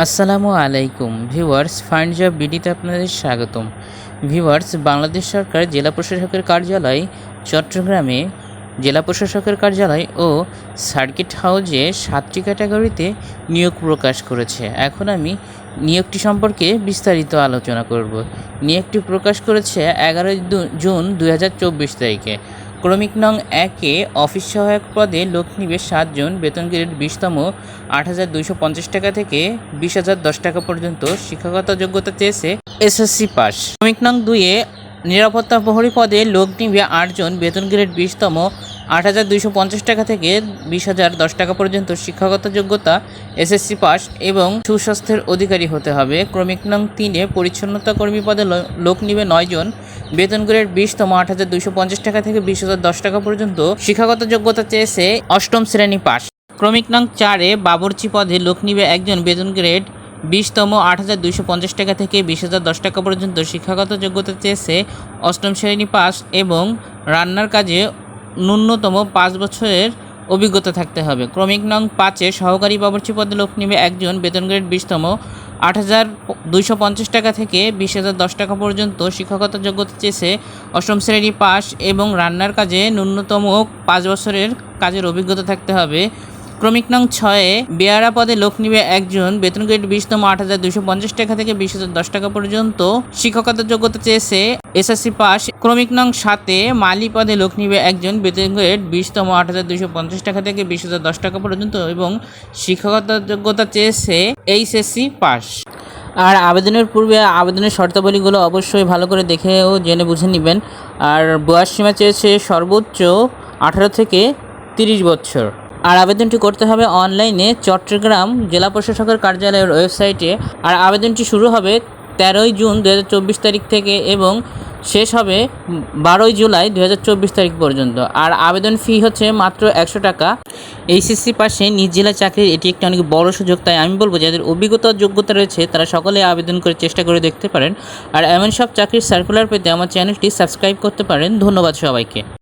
আসসালামু আলাইকুম। Viewers, find job বিডিতে আপনাদের স্বাগতম। ভিউয়ার্স, বাংলাদেশ সরকার জেলা প্রশাসকের কার্যালয় চট্টগ্রামে জেলা প্রশাসকের কার্যালয় ও সার্কিট হাউজে সাতটি ক্যাটাগরিতে নিয়োগ প্রকাশ করেছে। এখন আমি নিয়োগটি সম্পর্কে বিস্তারিত আলোচনা করব। নিয়োগটি প্রকাশ করেছে এগারোই জুন দু হাজার চব্বিশ তারিখে। ক্রমিক নং একে অফিস সহায়ক পদে লোক নিবে সাতজন বেতন গ্রেড বিশতম, আট হাজার দুইশো পঞ্চাশ টাকা থেকে বিশ হাজার দশ টাকা পর্যন্ত শিক্ষাগত যোগ্যতা চেয়েছে এসএসসি পাস। ক্রমিক নং দুইয়ে নিরাপত্তা প্রহরী পদে লোক নিবে আটজন বেতন গ্রেড বিশতম আট হাজার দুইশো পঞ্চাশ টাকা থেকে বিশ হাজার দশ টাকা পর্যন্ত শিক্ষাগত যোগ্যতা, এসএসসি পাস এবং সুস্বাস্থ্যের অধিকারী হতে হবে। ক্রমিক নং তিনে পরিচ্ছন্নতা কর্মী পদে লোক নিবে নয়জন বেতন গ্রেড বিশতম আট হাজার দুইশো পঞ্চাশ টাকা থেকে বিশ হাজার দশ টাকা পর্যন্ত শিক্ষাগত যোগ্যতা চেয়েছে অষ্টম শ্রেণি পাস ক্রমিক নং চারে বাবরচি পদে লোক নিবে একজন বেতন গ্রেড বিশতম আট হাজার দুইশো পঞ্চাশ টাকা থেকে বিশ হাজার দশ টাকা পর্যন্ত শিক্ষাগত যোগ্যতা চেয়েছে অষ্টম শ্রেণি পাস এবং রান্নার কাজে ন্যূনতম পাঁচ বছরের অভিজ্ঞতা থাকতে হবে। ক্রমিক নং পাঁচে সহকারী বাবরচি পদে লোক নিবে একজন, বেতন গ্রেড বিশতম। আট হাজার দুইশো পঞ্চাশ টাকা থেকে বিশ হাজার দশ টাকা পর্যন্ত শিক্ষকতা যোগ্যতা চেয়েছে অষ্টম শ্রেণি পাস এবং রান্নার কাজে ন্যূনতম পাঁচ বছরের কাজের অভিজ্ঞতা থাকতে হবে। ক্রমিক নং ছয়ে বেয়ারা পদে লোক নিবে একজন। বেতন গ্রেড বিশতম আট হাজার দুইশো পঞ্চাশ টাকা থেকে বিশ হাজার দশ টাকা পর্যন্ত। শিক্ষকতা যোগ্যতা চেয়েছে এসএসসি পাস ক্রমিক নং সাতে মালি পদে লোক নিবে একজন। বেতন গ্রেড বিশতম আট হাজার দুইশো পঞ্চাশ টাকা থেকে বিশ হাজার দশ টাকা পর্যন্ত এবং শিক্ষকতা যোগ্যতা চেয়েছে এইচএসসি পাস আর আবেদনের পূর্বে আবেদনের শর্তাবলীগুলো অবশ্যই ভালো করে দেখেও জেনে বুঝে নেবেন। আর বয়স সীমা চেয়েছে সর্বোচ্চ আঠারো থেকে তিরিশ বছর। আর আবেদনটি করতে হবে অনলাইনে চট্টগ্রাম জেলা প্রশাসকের কার্যালয়ের ওয়েবসাইটে। আর আবেদনটি শুরু হবে তেরোই জুন দু হাজার চব্বিশ তারিখ থেকে এবং শেষ হবে বারোই জুলাই দু হাজার চব্বিশ তারিখ পর্যন্ত। আর আবেদন ফি হচ্ছে মাত্র একশো টাকা। এইচএসসি পাশে নিজ জেলা চাকরির এটি একটি অনেক বড় সুযোগ, তাই আমি বলব যাদের অভিজ্ঞতা যোগ্যতা রয়েছে, তারা সকলে আবেদন করে চেষ্টা করে দেখতে পারেন। আর এমন সব চাকরির সার্কুলার পেতে আমার চ্যানেলটি সাবস্ক্রাইব করতে পারেন। ধন্যবাদ সবাইকে।